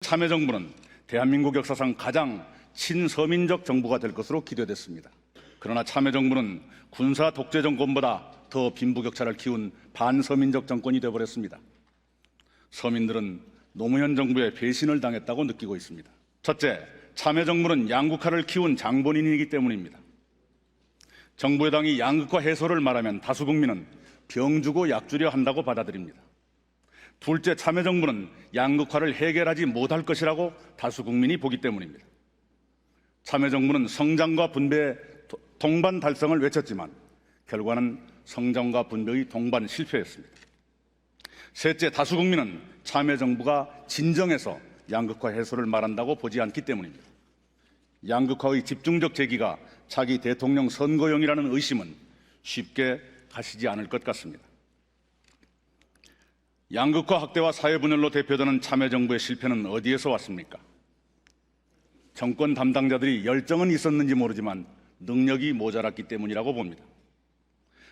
참여정부는 대한민국 역사상 가장 친서민적 정부가 될 것으로 기대됐습니다. 그러나 참여정부는 군사 독재 정권보다 더 빈부격차를 키운 반서민적 정권이 되어버렸습니다. 서민들은 노무현 정부의 배신을 당했다고 느끼고 있습니다. 첫째, 참여정부는 양극화를 키운 장본인이기 때문입니다. 정부 여당이 양극화 해소를 말하면 다수 국민은 병 주고 약 주려 한다고 받아들입니다. 둘째, 참여정부는 양극화를 해결하지 못할 것이라고 다수 국민이 보기 때문입니다. 참여정부는 성장과 분배의 도- 동반 달성을 외쳤지만 결과는 성장과 분배의 동반 실패였습니다. 셋째, 다수 국민은 참여정부가 진정해서 양극화 해소를 말한다고 보지 않기 때문입니다. 양극화의 집중적 제기가 차기 대통령 선거용이라는 의심은 쉽게 가시지 않을 것 같습니다. 양극화 확대와 사회 분열로 대표되는 참여정부의 실패는 어디에서 왔습니까? 정권 담당자들이 열정은 있었는지 모르지만 능력이 모자랐기 때문이라고 봅니다.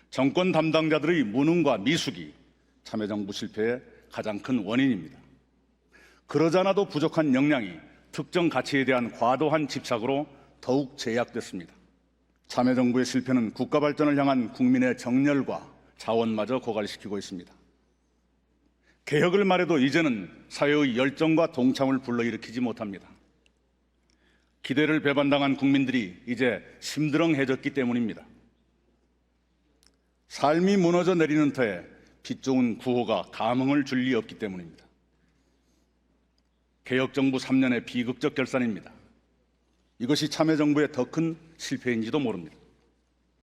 정권 담당자들의 무능과 미숙이 참여정부 실패의 가장 큰 원인입니다. 그러잖아도 부족한 역량이 특정 가치에 대한 과도한 집착으로 더욱 제약됐습니다. 참여정부의 실패는 국가 발전을 향한 국민의 정열과 자원마저 고갈시키고 있습니다. 개혁을 말해도 이제는 사회의 열정과 동참을 불러일으키지 못합니다. 기대를 배반당한 국민들이 이제 심드렁해졌기 때문입니다. 삶이 무너져 내리는 터에 빛 좋은 구호가 감흥을 줄 리 없기 때문입니다. 개혁정부 3년의 비극적 결산입니다. 이것이 참여정부의 더 큰 실패인지도 모릅니다.